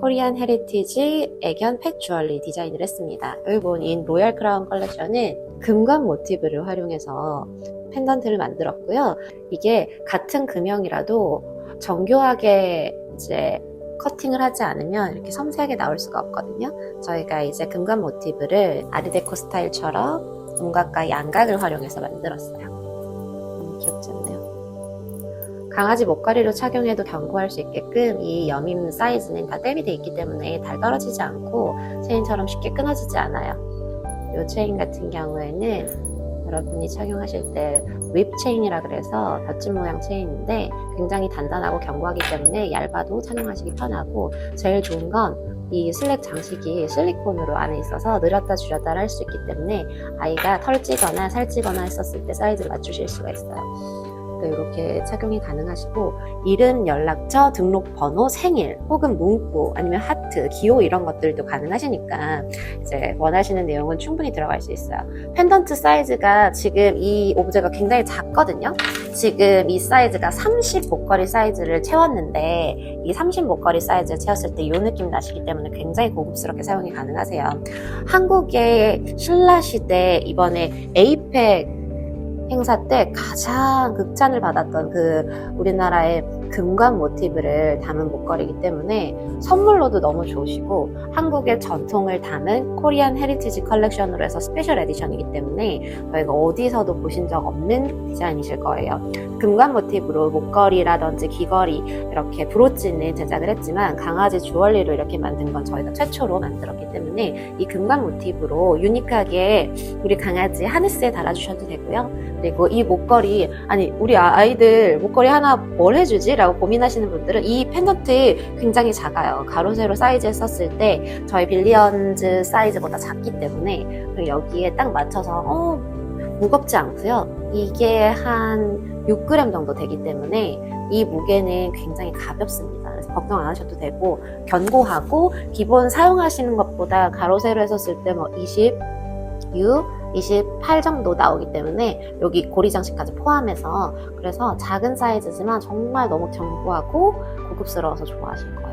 코리안 헤리티지 애견 펫 주얼리 디자인을 했습니다. 여기 보인 로얄 크라운 컬렉션은 금관 모티브를 활용해서 펜던트를 만들었고요. 이게 같은 금형이라도 정교하게 이제 커팅을 하지 않으면 이렇게 섬세하게 나올 수가 없거든요. 저희가 이제 금관 모티브를 아르데코 스타일처럼 음각과 양각을 활용해서 만들었어요. 너무 귀엽지 않나요? 강아지 목걸이로 착용해도 견고할 수 있게끔 이 여밈 사이즈는 다 땜이 돼 있기 때문에 달 떨어지지 않고 체인처럼 쉽게 끊어지지 않아요. 이 체인 같은 경우에는 여러분이 착용하실 때립 체인이라 그래서 벼집 모양 체인인데 굉장히 단단하고 견고하기 때문에 얇아도 착용하시기 편하고 제일 좋은 건 이 슬랙 장식이 실리콘으로 안에 있어서 늘었다 줄였다 할 수 있기 때문에 아이가 털 찌거나 살 찌거나 했었을 때 사이즈를 맞추실 수가 있어요. 이렇게 착용이 가능하시고 이름, 연락처, 등록번호, 생일 혹은 문구 아니면 하트, 기호 이런 것들도 가능하시니까 이제 원하시는 내용은 충분히 들어갈 수 있어요. 펜던트 사이즈가 지금 이 오브제가 굉장히 작거든요. 지금 이 사이즈가 30 목걸이 사이즈를 채웠는데 이 30 목걸이 사이즈를 채웠을 때 이 느낌 나시기 때문에 굉장히 고급스럽게 사용이 가능하세요. 한국의 신라 시대 이번에 에이펙 행사 때 가장 극찬을 받았던 그 우리나라의 금관 모티브를 담은 목걸이기 때문에 선물로도 너무 좋으시고 한국의 전통을 담은 코리안 헤리티지 컬렉션으로 해서 스페셜 에디션이기 때문에 저희가 어디서도 보신 적 없는 디자인이실 거예요. 금관 모티브로 목걸이라든지 귀걸이 이렇게 브로치는 제작을 했지만 강아지 주얼리로 이렇게 만든 건 저희가 최초로 만들었기 때문에 이 금관 모티브로 유니크하게 우리 강아지 하네스에 달아주셔도 되고요. 그리고 이 목걸이 아니 우리 아이들 목걸이 하나 뭘 해주지? 라고 고민하시는 분들은 이 펜던트 굉장히 작아요. 가로 세로 사이즈에 썼을 때 저희 빌리언즈 사이즈보다 작기 때문에 그리고 여기에 딱 맞춰서 어 무겁지 않고요. 이게 한 6g 정도 되기 때문에 이 무게는 굉장히 가볍습니다. 그래서 걱정 안 하셔도 되고 견고하고 기본 사용하시는 것보다 가로 세로 했었을 때 뭐 20, 6, 28 정도 나오기 때문에 여기 고리 장식까지 포함해서 그래서 작은 사이즈지만 정말 너무 견고하고 고급스러워서 좋아하실 거예요.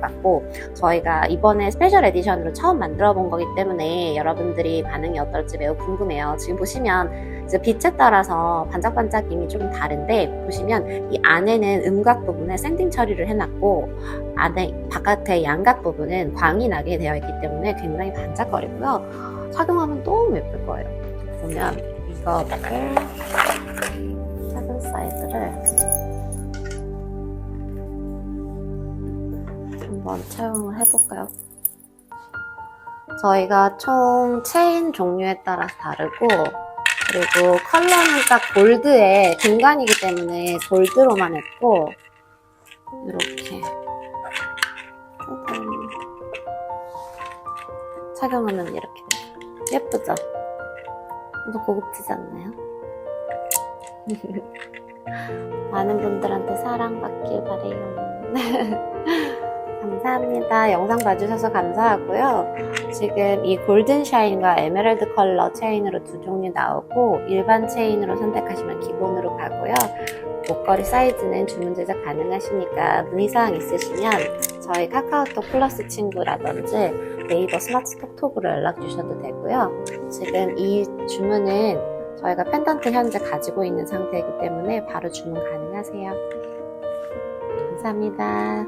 같고 저희가 이번에 스페셜 에디션으로 처음 만들어 본 거기 때문에 여러분들이 반응이 어떨지 매우 궁금해요. 지금 보시면 빛에 따라서 반짝반짝임이 좀 다른데 보시면 이 안에는 음각 부분에 샌딩 처리를 해놨고 안에 바깥에 양각 부분은 광이 나게 되어 있기 때문에 굉장히 반짝거리고요. 착용하면 너무 예쁠 거예요. 보면 이거를 작은 사이즈를 한번 착용을 해볼까요? 저희가 총 체인 종류에 따라서 다르고 그리고 컬러는 딱 골드에 금간이기 때문에 골드로만 했고 이렇게 짜잔. 착용하면 이렇게 돼요. 예쁘죠? 좀 고급지지 않나요? 많은 분들한테 사랑받길 바래요. 감사합니다. 영상 봐주셔서 감사하고요. 지금 이 골든 샤인과 에메랄드 컬러 체인으로 두 종류 나오고 일반 체인으로 선택하시면 기본으로 가고요. 목걸이 사이즈는 주문 제작 가능하시니까 문의사항 있으시면 저희 카카오톡 플러스 친구라든지 네이버 스마트 톡톡으로 연락 주셔도 되고요. 지금 이 주문은 저희가 펜던트 현재 가지고 있는 상태이기 때문에 바로 주문 가능하세요. 감사합니다.